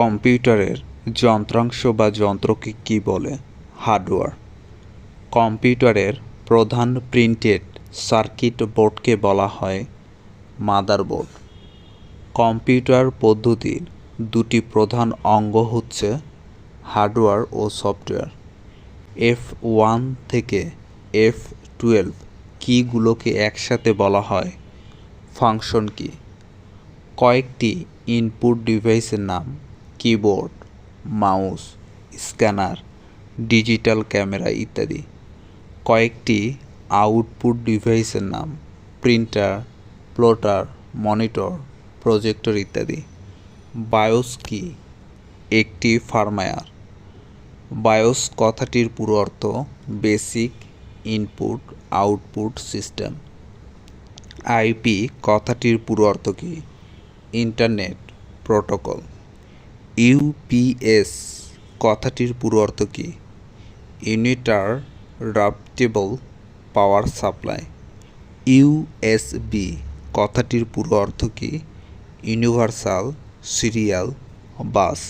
কম্পিউটারের যন্ত্রাংশ বা যন্ত্রকে কী বলে? হার্ডওয়্যার। কম্পিউটারের প্রধান প্রিন্টেড সার্কিট বোর্ডকে বলা হয় মাদারবোর্ড। কম্পিউটার পদ্ধতির দুটি প্রধান অঙ্গ হচ্ছে হার্ডওয়্যার ও সফটওয়্যার। এফ ওয়ান থেকে এফ টুয়েলভ কীগুলোকে একসাথে বলা হয় ফাংশন কি। কয়েকটি ইনপুট ডিভাইসের নাম keyboard mouse scanner digital camera ইত্যাদি। কয়েকটি আউটপুট ডিভাইসের নাম প্রিন্টার প্লটার মনিটর প্রজেক্টর ইত্যাদি। বায়োস কি? একটি ফার্মায়ার বায়োস কথাটির পুরো অর্থ basic input output system IP কথাটির পুরো অর্থ কী? ইন্টারনেট প্রোটোকল ইউপিএস কথাটির পুরো অর্থ কী? ইউনিটার রাপটেবল পাওয়ার সাপ্লাই। ইউএসবি কথাটির পুরো অর্থ কি? Universal serial bus.